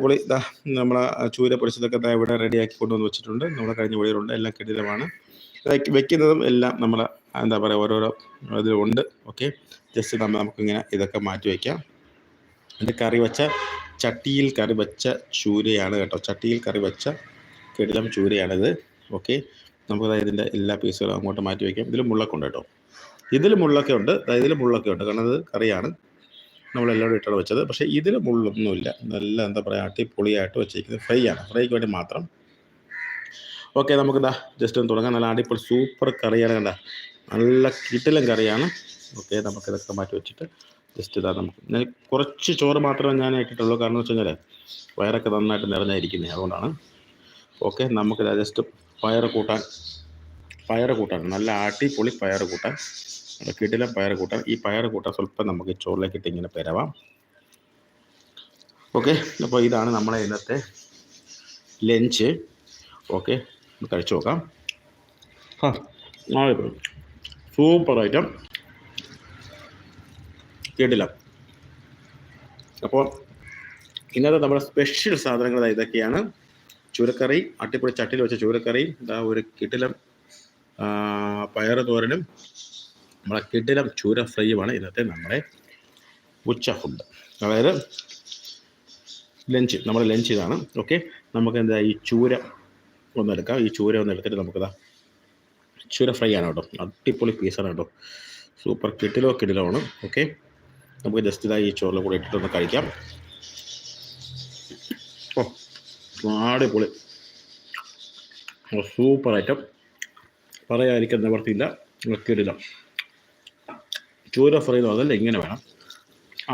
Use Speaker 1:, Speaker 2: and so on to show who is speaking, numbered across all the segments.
Speaker 1: പൊളി ഇതാ നമ്മളെ ചൂര പൊടിച്ചതൊക്കെ ഇതാ ഇവിടെ റെഡിയാക്കി കൊണ്ടുവന്ന് വെച്ചിട്ടുണ്ട്. നമ്മളെ കഴിഞ്ഞ വഴിയിലുണ്ട് എല്ലാം കെട്ടിടമാണ്. വെക്ക് വെക്കുന്നതും എല്ലാം നമ്മൾ എന്താ പറയുക ഓരോരോ ഇതിലുണ്ട്. ഓക്കെ? ജസ്റ്റ് നമ്മൾ നമുക്കിങ്ങനെ ഇതൊക്കെ മാറ്റി വയ്ക്കാം ഇത് കറി വെച്ച ചട്ടിയിൽ കറി വെച്ച ചൂരയാണ് കേട്ടോ. ചട്ടിയിൽ കറി വെച്ച കെടിലം ചൂരയാണിത്. ഓക്കെ? നമുക്ക് ഇതിന്റെ എല്ലാ പീസുകളും അങ്ങോട്ട് മാറ്റി വയ്ക്കാം ഇതിൽ മുള്ളൊക്കെ ഉണ്ട് കേട്ടോ. ഇതിൽ മുള്ളൊക്കെ ഉണ്ട്. ഇതിൽ മുള്ളൊക്കെ ഉണ്ട്. കാരണം അത് കറിയാണ്. നമ്മളെല്ലാം ഇട്ടാണ് വെച്ചത്. പക്ഷേ ഇതിൽ മുള്ളൊന്നുമില്ല നല്ല എന്താ പറയുക അടിപൊളിയായിട്ട് വെച്ചിരിക്കുന്നത് ഫ്രൈ ആണ്. ഫ്രൈക്ക് വേണ്ടി മാത്രം. ഓക്കെ നമുക്ക് ഇതാ ജസ്റ്റ് ഒന്ന് തുടങ്ങാം. നല്ല അടിപൊളി സൂപ്പർ കറിയാണ് കണ്ട. നല്ല കിട്ടിലും കറിയാണ്. ഓക്കെ നമുക്കിതൊക്കെ മാറ്റി വെച്ചിട്ട് ജസ്റ്റ് ഇതാ നമുക്ക്. ഞാൻ കുറച്ച് ചോറ് മാത്രമേ ഞാൻ ഇട്ടിട്ടുള്ളൂ. കാരണം എന്ന് വെച്ച് കഴിഞ്ഞാൽ വയറൊക്കെ നന്നായിട്ട് നിറഞ്ഞായിരിക്കുന്നത് അതുകൊണ്ടാണ്. ഓക്കെ നമുക്കിതാ ജസ്റ്റ് ഫയർ കൂട്ടാൻ ഫയർ കൂട്ടാൻ നല്ല അടിപൊളി ഫയർ കൂട്ടാൻ കിടിലം പയർ കൂട്ടാൻ ഈ പയർ കൂട്ടാൻ സ്വല്പം നമുക്ക് ചോറിലേക്ക് ഇട്ട് ഇങ്ങനെ പെരവാം. ഓക്കെ അപ്പോൾ ഇതാണ് നമ്മളെ ഇന്നത്തെ ലഞ്ച് ഓക്കെ കഴിച്ചു നോക്കാം. ആ സൂപ്പർ ഐറ്റം കേട്ടില്ല അപ്പോൾ ഇന്നത്തെ നമ്മുടെ സ്പെഷ്യൽ സാധനങ്ങൾ ഇതൊക്കെയാണ്. ചൂരക്കറി അട്ടിപ്പൊടി ചട്ടിയിൽ വെച്ച ചൂരക്കറി ഇതാ ഒരു കിടിലം പയറ് തോരനും നമ്മളെ കിടിലം ചൂര ഫ്രൈയുമാണ് ഇന്നത്തെ നമ്മുടെ ഉച്ച ഫുഡ് അതായത് ലഞ്ച് നമ്മുടെ ലഞ്ച് ഇതാണ്. ഓക്കെ? നമുക്ക് എന്താ ഈ ചൂര ഒന്നെടുക്കാം ഈ ചൂര ഒന്ന് എടുത്തിട്ട് നമുക്കിതാ ചൂര ഫ്രൈ ആണ് കേട്ടോ. അടിപൊളി പീസാണ് കേട്ടോ. സൂപ്പർ കിട്ടിലോ കിടിലോ ആണ് ഓക്കെ? നമുക്ക് ജസ്റ്റ് ഇതാ ഈ ചോറിൽ കൂടെ ഇട്ടിട്ടൊന്ന് കഴിക്കാം. ഓ അടിപൊളി. സൂപ്പർ ഐറ്റം പറയാതിരിക്കാൻ നിവർത്തിയില്ല. കിടിലം. ചൂര ഫ്രൈ എന്ന് ഇങ്ങനെ വേണം.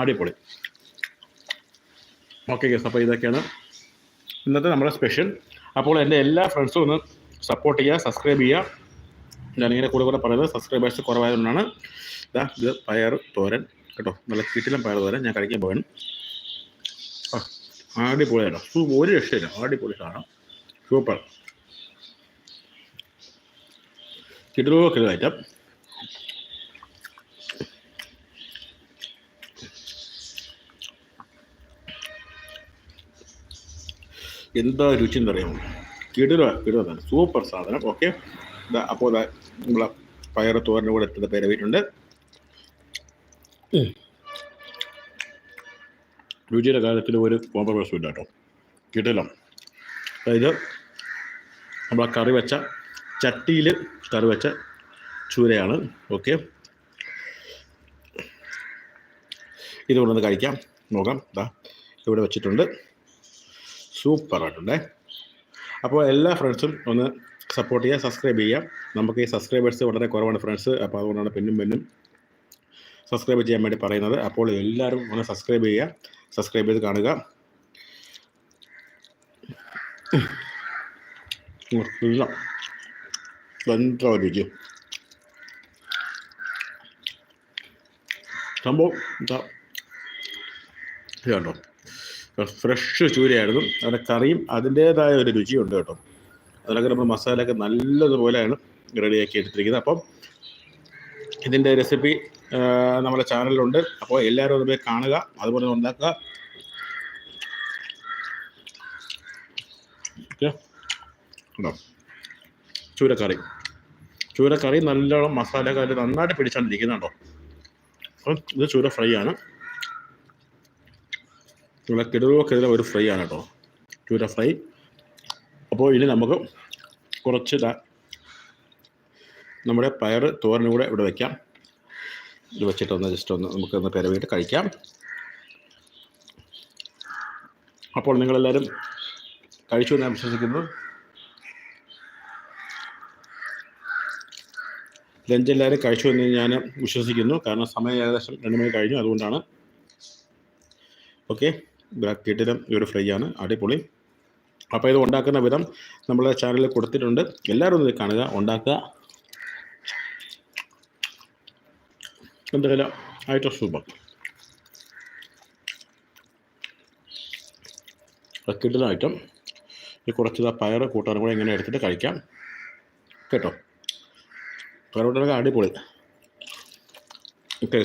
Speaker 1: അടിപൊളി. ഓക്കെ ഗസ് അപ്പോൾ ഇതൊക്കെയാണ് ഇന്നത്തെ നമ്മുടെ സ്പെഷ്യൽ അപ്പോൾ എന്റെ എല്ലാ ഫ്രണ്ട്സും ഒന്ന് സപ്പോർട്ട് ചെയ്യുക സബ്സ്ക്രൈബ് ചെയ്യുക. ഞാനിങ്ങനെ കൂടെ കൂടെ പറയുന്നത് സബ്സ്ക്രൈബേഴ്സ് കുറവായതുകൊണ്ടാണ്. ഇതാ ഇത് പയർ തോരൻ കേട്ടോ. നല്ല കിട്ടിലും പയർ തോരൻ. ഞാൻ കഴിക്കാൻ പോകണം അടിപൊളിയാണ് ഒരു രക്ഷയില്ല. ആടിപൊളി സാധനം. സൂപ്പർ കിടലോ കിട്ടുന്ന ഐറ്റം എന്താ രുചി എന്നറിയാമോ? കിടുക കിടുക സൂപ്പർ സാധനം. ഓക്കെ അപ്പോൾ നമ്മളെ പയർ തോരന്റെ കൂടെ എത്തുന്ന പേരവിട്ടുണ്ട് രുചിയുടെ കാര്യത്തിൽ ഒരു കോംപ്രമൈസും ഇല്ല കേട്ടോ. കിടലം. അതായത് നമ്മളെ കറി വെച്ച ചട്ടിയിൽ കറി വെച്ച ചൂരയാണ്. ഓക്കെ ഇത് കൊണ്ടുവന്ന് കഴിക്കാം. നോക്കാം. ഇതാ ഇവിടെ വെച്ചിട്ടുണ്ട്. സൂപ്പറായിട്ടുണ്ടേ. അപ്പോൾ എല്ലാ ഫ്രണ്ട്സും ഒന്ന് സപ്പോർട്ട് ചെയ്യുക സബ്സ്ക്രൈബ് ചെയ്യുക. നമുക്ക് ഈ സബ്സ്ക്രൈബേഴ്സ് വളരെ കുറവാണ് ഫ്രണ്ട്സ് അപ്പോൾ അതുകൊണ്ടാണ് പിന്നും പിന്നും സബ്സ്ക്രൈബ് ചെയ്യാൻ വേണ്ടി പറയുന്നത്. അപ്പോൾ എല്ലാവരും ഒന്ന് സബ്സ്ക്രൈബ് ചെയ്യുക സബ്സ്ക്രൈബ് ചെയ്ത് കാണുക. രുചി? സംഭവം എന്താ ഇതുണ്ടോ? ഫ്രഷ് ചൂരയായിരുന്നു. അതിന്റെ കറിയും അതിന്റേതായ ഒരു രുചിയുണ്ട് കേട്ടോ. അതിലൊക്കെ നമ്മൾ മസാലയൊക്കെ നല്ലതുപോലെയാണ് റെഡിയാക്കി എടുത്തിരിക്കുന്നത്. അപ്പം ഇതിന്റെ റെസിപ്പി നമ്മുടെ ചാനലിലുണ്ട്. അപ്പോൾ എല്ലാവരും അതുപോലെ കാണുക. അതുപോലെ ഉണ്ടാക്കുക. ഉണ്ടോ? ചൂരക്കറി. ചൂരക്കറി നല്ലോണം മസാലയൊക്കെ അതിൽ നന്നായിട്ട് പിടിച്ചാണ്ടിരിക്കുന്നുണ്ടോ അപ്പം ഇത് ചൂര ഫ്രൈ ആണ്. ഇവിടെ കിടലുകൾക്കെതിരെ കിടലോ ഒരു ഫ്രൈ ആണ് കേട്ടോ. ചൂര ഫ്രൈ അപ്പോൾ ഇനി നമുക്ക് കുറച്ച് നമ്മുടെ പയർ തോരനും കൂടെ ഇവിടെ വയ്ക്കാം ഇത് വെച്ചിട്ടൊന്ന് ജസ്റ്റ് ഒന്ന് നമുക്ക് ഒന്ന് പെരവിയിട്ട് കഴിക്കാം. അപ്പോൾ നിങ്ങളെല്ലാവരും കഴിച്ചു എന്ന് ഞാൻ വിശ്വസിക്കുന്നു. ലഞ്ച് എല്ലാവരും കഴിച്ചു എന്ന് ഞാൻ വിശ്വസിക്കുന്നു. കാരണം സമയം ഏകദേശം രണ്ട് മണി കഴിഞ്ഞു അതുകൊണ്ടാണ്. ഓക്കെ കിട്ടിലും ഈ ഒരു ഫ്രൈ ആണ് അടിപൊളി. അപ്പോൾ ഇത് ഉണ്ടാക്കുന്ന വിധം നമ്മളെ ചാനലിൽ കൊടുത്തിട്ടുണ്ട്. എല്ലാവരും ഒന്ന് കാണുക ഉണ്ടാക്കുക. എന്തായാലും ആയിട്ട് സൂപ്പർ കിട്ടുന്ന ഈ കുറച്ച് പയർ കൂട്ടാനും കൂടെ ഇങ്ങനെ എടുത്തിട്ട് കഴിക്കാം. കേട്ടോ? പയറൂട്ടൊക്കെ അടിപൊളി. ഓക്കെ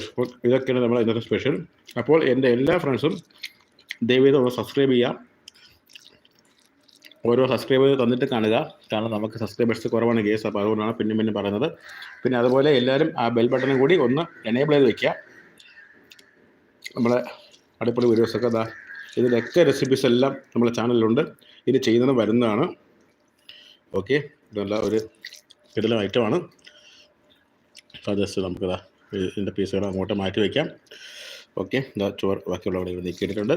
Speaker 1: ഇതൊക്കെയാണ് നമ്മൾ ഇന്നത്തെ സ്പെഷ്യൽ. അപ്പോൾ എന്റെ എല്ലാ ഫ്രണ്ട്സും ദയവേത് ഒന്ന് സബ്സ്ക്രൈബ് ചെയ്യുക ഓരോ സബ്സ്ക്രൈബ് തന്നിട്ട് കാണുക. കാരണം നമുക്ക് സബ്സ്ക്രൈബേഴ്സ് കുറവാണ് കേസ് അപ്പോൾ അതുകൊണ്ടാണ് പിന്നെ പിന്നെ പറയുന്നത്. പിന്നെ അതുപോലെ എല്ലാവരും ആ ബെൽ ബട്ടണും കൂടി ഒന്ന് എനേബിൾ ചെയ്ത് വെക്കുക. നമ്മളെ അടിപൊളി വീഡിയോസൊക്കെ ഇതാ ഇതിലൊക്കെ റെസിപ്പീസ് എല്ലാം നമ്മളെ ചാനലിലുണ്ട് ഇത് ചെയ്യുന്നത് വരുന്നതാണ്. ഓക്കെ ഇതല്ല ഒരു കിടല ഐറ്റമാണ് അപ്പോൾ ജസ്റ്റ് നമുക്കിതാ ഇതിന്റെ പീസുകൾ അങ്ങോട്ട് മാറ്റി വയ്ക്കാം ഓക്കെ ഇതാ ചോറ് ബാക്കിയുള്ളവരെ നീക്കിയിട്ടുണ്ട്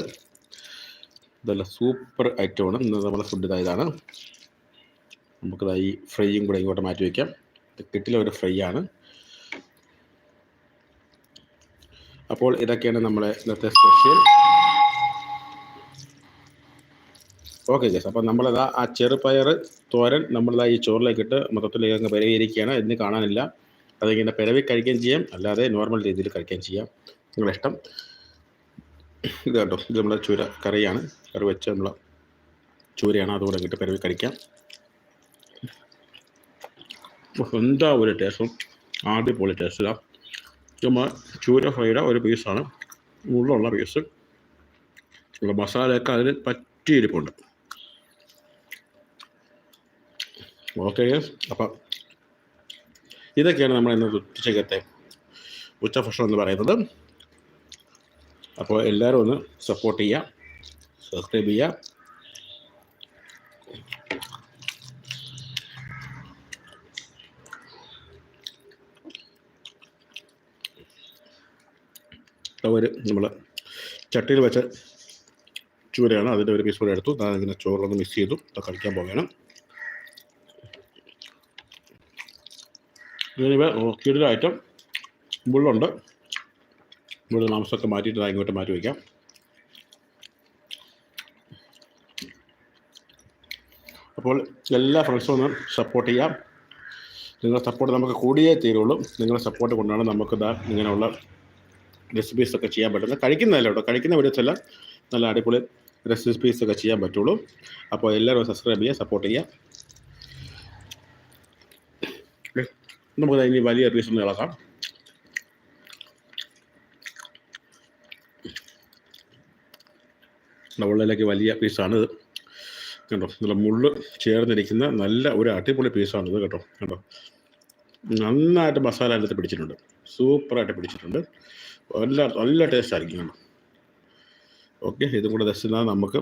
Speaker 1: ഇതല്ല സൂപ്പർ ഐറ്റമാണ്. ഇന്ന് നമ്മുടെ ഫുഡ് ഇതായതാണ്. നമുക്കത് ഈ ഫ്രൈയും കൂടെ ഇങ്ങോട്ട് മാറ്റി വയ്ക്കാം കിട്ടിലെ ഒരു ഫ്രൈ ആണ്. അപ്പോൾ ഇതൊക്കെയാണ് നമ്മുടെ ഇന്നത്തെ സ്പെഷ്യൽ ഓക്കെ ജസ് അപ്പം നമ്മളിതാ ആ ചെറുപയർ തോരൻ നമ്മളിതാ ഈ ചോറിലേക്ക് ഇട്ട് മൊത്തത്തിലേക്ക് അങ്ങ് പെരവിയിരിക്കുകയാണ്. ഇന്ന് കാണാനില്ല. അതിങ്ങനെ പിരവി കഴിക്കുകയും ചെയ്യാം. അല്ലാതെ നോർമൽ രീതിയിൽ കഴിക്കുകയും ചെയ്യാം. നിങ്ങളുടെ ഇഷ്ടം. ഇത് കേട്ടോ ഇത് നമ്മുടെ ചൂര കറിയാണ്. കറി വെച്ച നമ്മൾ ചൂരയാണ്. അതുകൂടെ കിട്ടി പിറവി കഴിക്കാം എന്താ ഒരു ടേസ്റ്റും അടിപൊളി ടേസ്റ്റിലാണ് നമ്മൾ ചൂര ഫ്രൈയുടെ ഒരു പീസാണ് ഉള്ളുള്ള പീസ് ഉള്ള മസാലയൊക്കെ അതിന് പറ്റിയിരിപ്പുണ്ട് ഓക്കെ അപ്പം ഇതൊക്കെയാണ് നമ്മൾ ഇന്ന് ഉച്ചക്കത്തെ ഉച്ചഭക്ഷണം എന്ന് പറയുന്നത്. അപ്പോൾ എല്ലാവരും ഒന്ന് സപ്പോർട്ട് ചെയ്യുക സബ്സ്ക്രൈബ് ചെയ്യുക. ഒരു നമ്മൾ ചട്ടിയിൽ വെച്ച ചൂരയാണ് അതിന്റെ ഒരു പീസ് കൂടെ എടുത്തു. ഞാൻ ഇങ്ങനെ ചോറിലൊന്ന് മിക്സ് ചെയ്തു. അത് കഴിക്കാൻ പോവുകയാണ്. ഇതിനിവ കിടില ഐറ്റം മുള്ളുണ്ട് മുള്ള മാംസമൊക്കെ മാറ്റിയിട്ട് ഇങ്ങോട്ട് മാറ്റി വയ്ക്കാം. അപ്പോൾ എല്ലാ ഫ്രണ്ട്സും ഒന്ന് സപ്പോർട്ട് ചെയ്യാം. നിങ്ങളുടെ സപ്പോർട്ട് നമുക്ക് കൂടിയേ തീരുള്ളൂ. നിങ്ങളുടെ സപ്പോർട്ട് കൊണ്ടാണ് നമുക്ക് ഇതാ ഇങ്ങനെയുള്ള റെസിപ്പീസ് ഒക്കെ ചെയ്യാൻ പറ്റുന്നത്. കഴിക്കുന്നതല്ല കേട്ടോ കഴിക്കുന്ന വീഡിയോസ് എല്ലാം നല്ല അടിപൊളി റെസിപ്പീസ് ഒക്കെ ചെയ്യാൻ പറ്റുള്ളൂ. അപ്പോൾ എല്ലാവരും സബ്സ്ക്രൈബ് ചെയ്യുക സപ്പോർട്ട് ചെയ്യുക. നമുക്ക് ഇനി വലിയ റീസൊന്നും ഇളക്കാം. ഉള്ളിലേക്ക് വലിയ പീസാണിത് കണ്ടോ? നല്ല മുള്ള് ചേർന്നിരിക്കുന്ന നല്ല ഒരു അടിപൊളി പീസാണിത് കേട്ടോ. കണ്ടോ? നന്നായിട്ട് മസാല അതിനകത്ത് പിടിച്ചിട്ടുണ്ട്. സൂപ്പറായിട്ട് പിടിച്ചിട്ടുണ്ട്. നല്ല നല്ല ടേസ്റ്റ് ആയിരിക്കും കണ്ടോ? ഓക്കെ ഇതും കൂടെ ദശ നമുക്ക്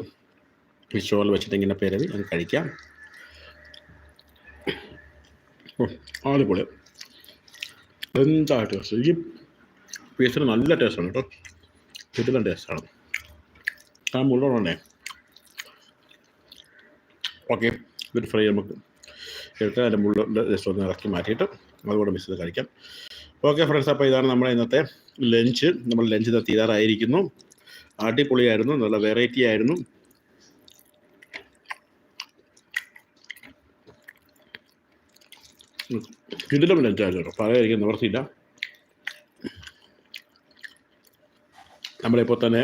Speaker 1: ഷോൾ വെച്ചിട്ട് ഇങ്ങനെ പേരവി അത് കഴിക്കാം. അടിപൊളി. എന്താ ടേസ്റ്റ് ഈ പീസിന് നല്ല ടേസ്റ്റാണ് കേട്ടോ. കിട്ടുന്ന ടേസ്റ്റാണ് ആ മുള്ളോണേ ഓക്കെ ഇതൊരു ഫ്രൈ നമുക്ക് എടുത്ത് അതിന്റെ മുള്ള ജസ്റ്റ് ഒന്ന് ഇറക്കി മാറ്റിയിട്ട് അതുകൂടെ മിസ് ചെയ്ത് കഴിക്കാം. ഓക്കെ ഫ്രണ്ട്സ് അപ്പോൾ ഇതാണ് നമ്മുടെ ഇന്നത്തെ ലഞ്ച് നമ്മൾ ലഞ്ച് ഇന്ന് തീരാറായിരിക്കുന്നു. അടിപൊളിയായിരുന്നു നല്ല വെറൈറ്റി ആയിരുന്നു. ഇതിലും ലഞ്ചായിരുന്നു കേട്ടോ. പറയാതിരിക്കാൻ നിവർത്തിയില്ല. നമ്മളിപ്പോൾ തന്നെ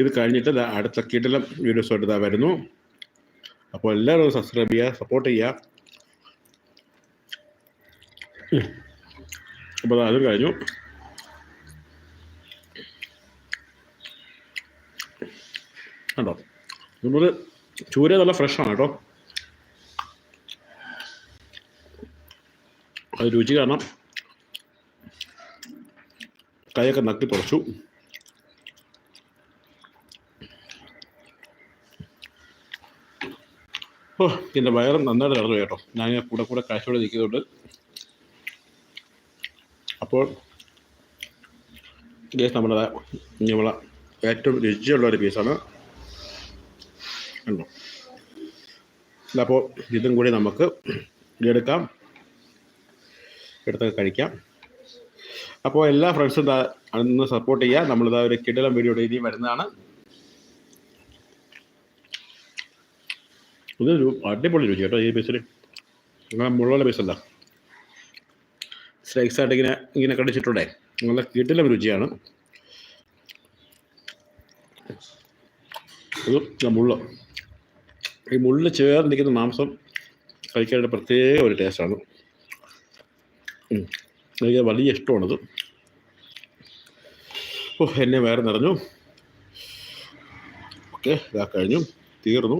Speaker 1: ഇത് കഴിഞ്ഞിട്ട് അടുത്ത കിടലം വീഡിയോസായിട്ട് ഇതാ വരുന്നു. അപ്പോൾ എല്ലാവരും സബ്സ്ക്രൈബ് ചെയ്യുക സപ്പോർട്ട് ചെയ്യുക. അപ്പോൾ അതും കഴിഞ്ഞു. കണ്ടോ? നമ്മൾ ചൂര നല്ല ഫ്രഷാണ് കേട്ടോ. അത് രുചി കാരണം കൈയൊക്കെ നക്കി തുറച്ചു ഓ എന്റെ വയറും നന്നായിട്ട് നടന്നു കേട്ടോ. ഞാൻ കൂടെ കൂടെ കാഴ്ചയോടെ നിൽക്കുന്നുണ്ട്. അപ്പോൾ ഗ്യാസ് നമ്മുടെ നമ്മളെ ഏറ്റവും രുചിയുള്ള ഒരു പീസാണ് കണ്ടോ? അപ്പോൾ ഇതും കൂടി നമുക്ക് എടുക്കാം എടുത്തൊക്കെ കഴിക്കാം. അപ്പോൾ എല്ലാ ഫ്രണ്ട്സും അന്ന് സപ്പോർട്ട് ചെയ്യുക നമ്മളിതാ ഒരു കിടലം വീഡിയോ ഡെയിലി വരുന്നതാണ്. ഇതൊരു അടിപൊളി രുചി കേട്ടോ ഈ പീസിൽ അങ്ങനെ മുള്ളുള്ള പീസല്ല സ്ലൈക്സ് ആയിട്ട് ഇങ്ങനെ ഇങ്ങനെ കടിച്ചിട്ടുണ്ടേ നല്ല കിട്ടിലും രുചിയാണ്. ഇത് മുള്ള. ഈ മുള്ളിൽ ചേർന്നിരിക്കുന്ന മാംസം കഴിക്കാനായിട്ട് പ്രത്യേക ഒരു ടേസ്റ്റാണ്. എനിക്ക് വലിയ ഇഷ്ടമാണത്. ഓ എന്നെ വേറെ നിറഞ്ഞു. ഓക്കെ ഇതാ കഴിഞ്ഞു. തീർന്നു.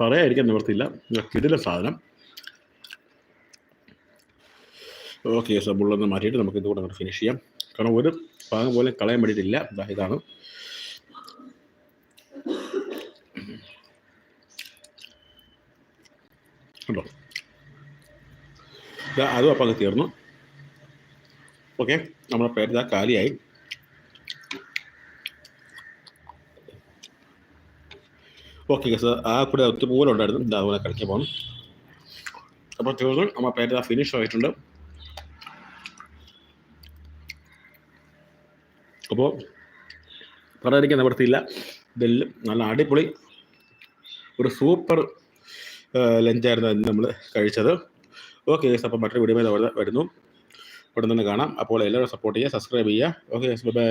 Speaker 1: പറയാതിരിക്കാൻ നിവർത്തിയില്ല. കിടില സാധനം. ഓക്കെ സബ് ബുള്ളൊന്ന് മാറ്റിയിട്ട് നമുക്ക് ഇതുകൂടെ അങ്ങോട്ട് ഫിനിഷ് ചെയ്യാം. കാരണം ഒരു ഭാഗം പോലും കളയാൻ വേണ്ടിയിട്ടില്ല. ഇതാണ്. കണ്ടോ? ദാ അതും അപ്പം അത് തീർന്നു. ഓക്കെ നമ്മുടെ പേര് ഇതാ കാലിയായി. ഓക്കെ സാർ ആ കൂടെ ഒത്തുപോലെ ഉണ്ടായിരുന്നു ഇതാ അതുപോലെ കളിക്കാൻ പോകണം അപ്പോൾ തീർന്നു നമ്മൾ പേര് ആ ഫിനിഷ് ആയിട്ടുണ്ട്. അപ്പോൾ പറയാതിരിക്കാൻ നിവർത്തിയില്ല. ഇതെല്ലാം നല്ല അടിപൊളി ഒരു സൂപ്പർ ലഞ്ചായിരുന്നു ഇന്ന് നമ്മൾ കഴിച്ചത്. ഓക്കെ അപ്പോൾ മറ്റൊരു വീഡിയോ വരുന്നു. ഉടൻ തന്നെ കാണാം. അപ്പോൾ എല്ലാവരും സപ്പോർട്ട് ചെയ്യുക സബ്സ്ക്രൈബ് ചെയ്യുക. Okay bye